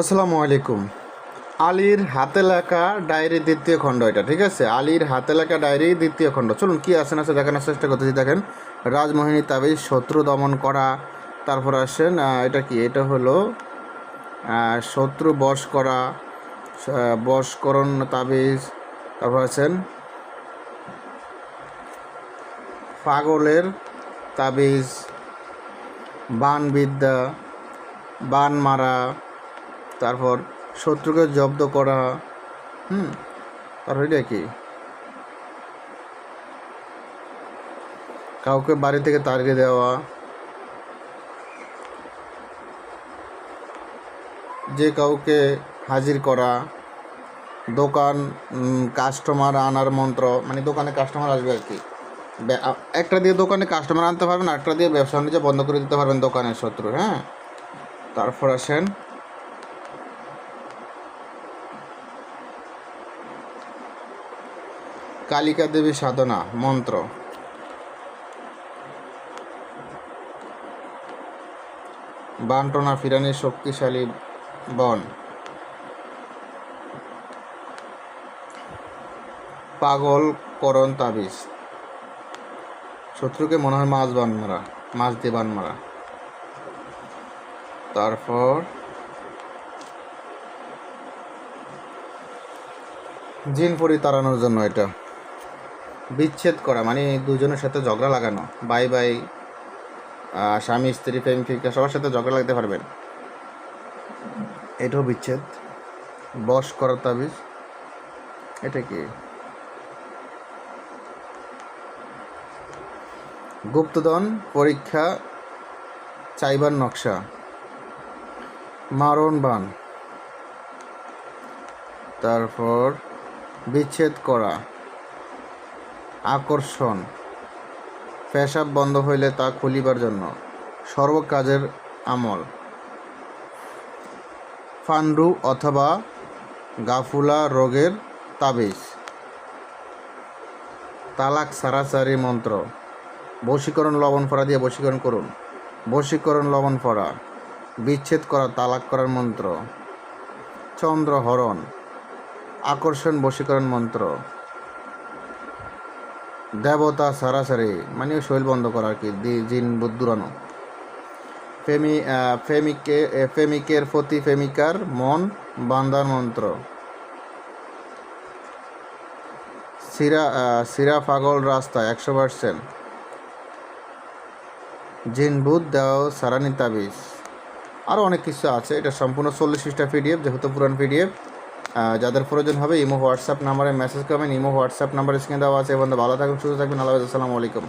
আসসালামু আলাইকুম। আলীর হাতে লেখা ডায়েরি দ্বিতীয় খণ্ড এটা, ঠিক আছে? আলীর হাতে লেখা ডায়েরি দ্বিতীয় খণ্ড। চলুন, কি আছে না আছে দেখানোর চেষ্টা করতেছি। দেখেন, রাজমোহিনী তাবিজ, শত্রু দমন করা, তারপর আসেন এটা কি? এটা হলো শত্রু বশ করা বশকরণ তাবিজ, তারপর আছেন পাগলের তাবিজ, বানবিদ্যা বান মারা তারপর শত্রুকে জব্দ করা, হুম, তারপর এটা কি? কাউকে বাড়ি থেকে তাড়িয়ে দেওয়া। যে কাউকে হাজির করা, দোকান কাস্টমার আনার মন্ত্র মানে দোকানে কাস্টমার আসবে আর কি। একটা দিয়ে দোকানে কাস্টমার আনতে পারবেন একটা দিয়ে ব্যবসা বাণিজ্য বন্ধ করে দিতে পারবেন দোকানের শত্রু হ্যাঁ? তারপর আসেন কালিকা দেবী সাধনা, মন্ত্র। বান্টনা ফিরানির শক্তিশালী বন। পাগল করণ তাবিজ। শত্রুকে মনে হয় মাছ বান মারা, মাছ দিয়ে বান মারা। তারপর জিন পরি তাড়ানোর জন্য এটা। বিচ্ছেদ করা মানে দুজনের সাথে ঝগড়া লাগানো। বাই বাই স্বামী স্ত্রী প্রেমিকা সবার সাথে ঝগড়া লাগতে পারবেন? এটাও বিচ্ছেদ। বস করার তাবিজ। এটা কি? গুপ্তধন পরীক্ষা চাইবার নকশা। মারণ বান। তারপর বিচ্ছেদ করা। আকর্ষণ। পেশাব বন্ধ হইলে তা খুলিবার জন্য। সর্বকাজের আমল। ফান্ডু অথবা গাফুলা রোগের তাবিজ। তালাক সারাসারি মন্ত্র। বশীকরণ লবণ ফড়া দিয়ে বশীকরণ করুন। বশীকরণ লবণ ফড়া। বিচ্ছেদ করা, তালাক করার মন্ত্র। চন্দ্রহরণ। আকর্ষণ বশীকরণ মন্ত্র। দেবতা সারাসারি মানে শৈল বন্ধ করা আর কি জিন বুদ্ধুরানো। ফেমি ফেমিকে ফেমিকের প্রতি ফেমিকার মন বান্দার মন্ত্র। সিরা সিরা পাগল রাস্তা একশো পার্সেন্ট। জিন বুধ দাও সারানি তাবিজ। আরও অনেক কিছু আছে, এটা সম্পূর্ণ চল্লিশ পৃষ্ঠা পিডিএফ, যেহেতু পুরান পিডিএফ। যাদের প্রয়োজন হবে ইমো, হোয়াটসঅ্যাপ নাম্বারে মেসেজ করবেন, ইমো, হোয়াটসঅ্যাপ নাম্বারে স্ক্রিনে দেওয়া আছে। এবং ভালো থাকুন, সুস্থ থাকবেন আল্লাহ আসসালামু আলাইকুম।